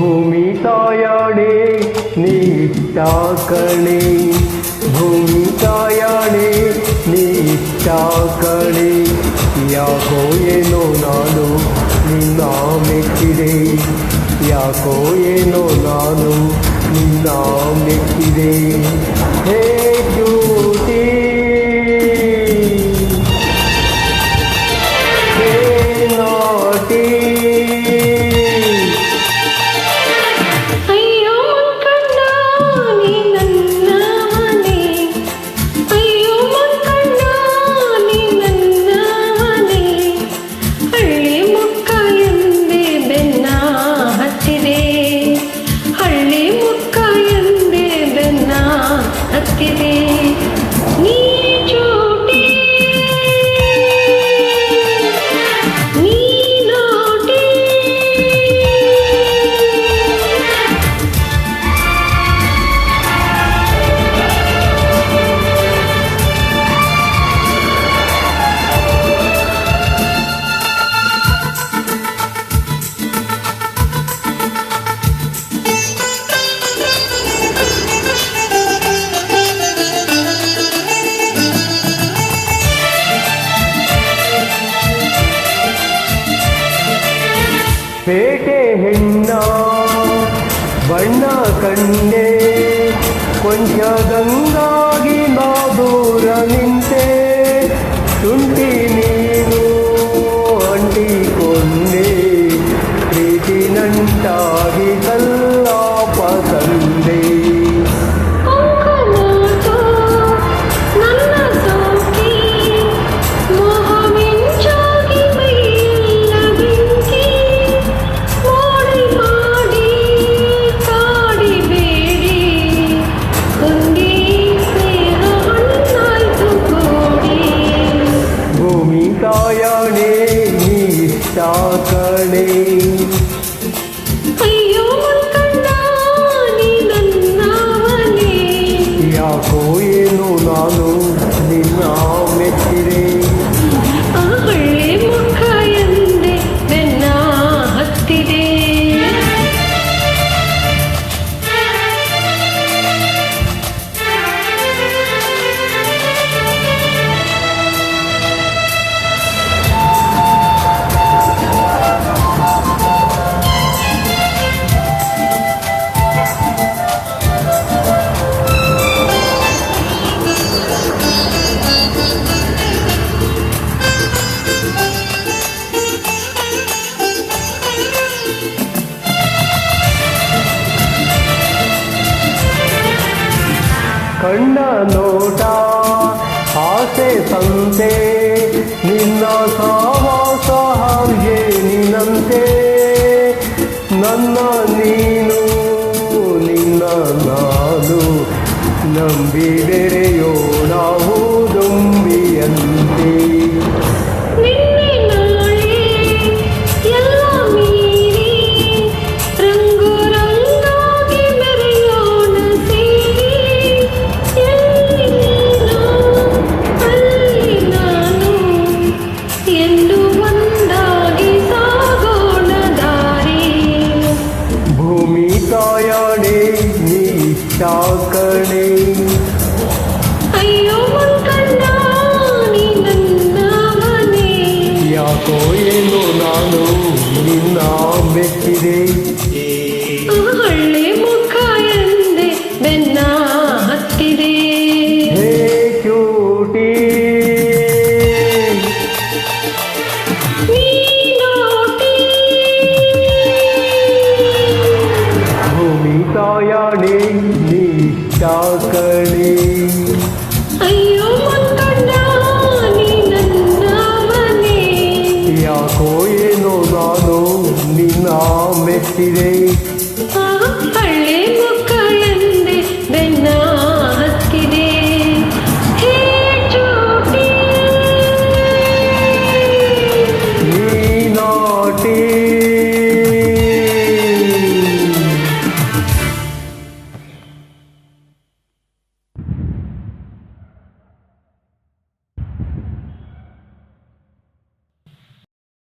ಭೂಮಿ ತಾಯಾಡೆ ನೀ ತಾಕಣೆ ಭೂಮಿ ತಾಯಾಡೆ ನೀ ತಾಕಣೆ ಯಾಕೋ ಏನೋ ನಾನು ನಿನ್ನ ಮೆಚ್ಚಿದೆ ಯಾಕೋ ಏನೋ ನಾನು ನಿನ್ನ ಮೆಚ್ಚಿದೆ ಹೇ ಪೇಟೆ ಹೆಣ್ಣ ಬಣ್ಣ ಕಣ್ಣೆ ಕೊಂಚ ಗಂಗಾ. കൃപയോടെ നീ ചാക്കണേ. അയ്യോ യാക്കോയെന്നു നാണു നിന്നാം വെച്ചിരേ. సాయాణి నీ చాకణి ಯಾಕೋ ಏನೋ ನಾನು ನಿನ್ನ ಮೆಚ್ಚಿದೆ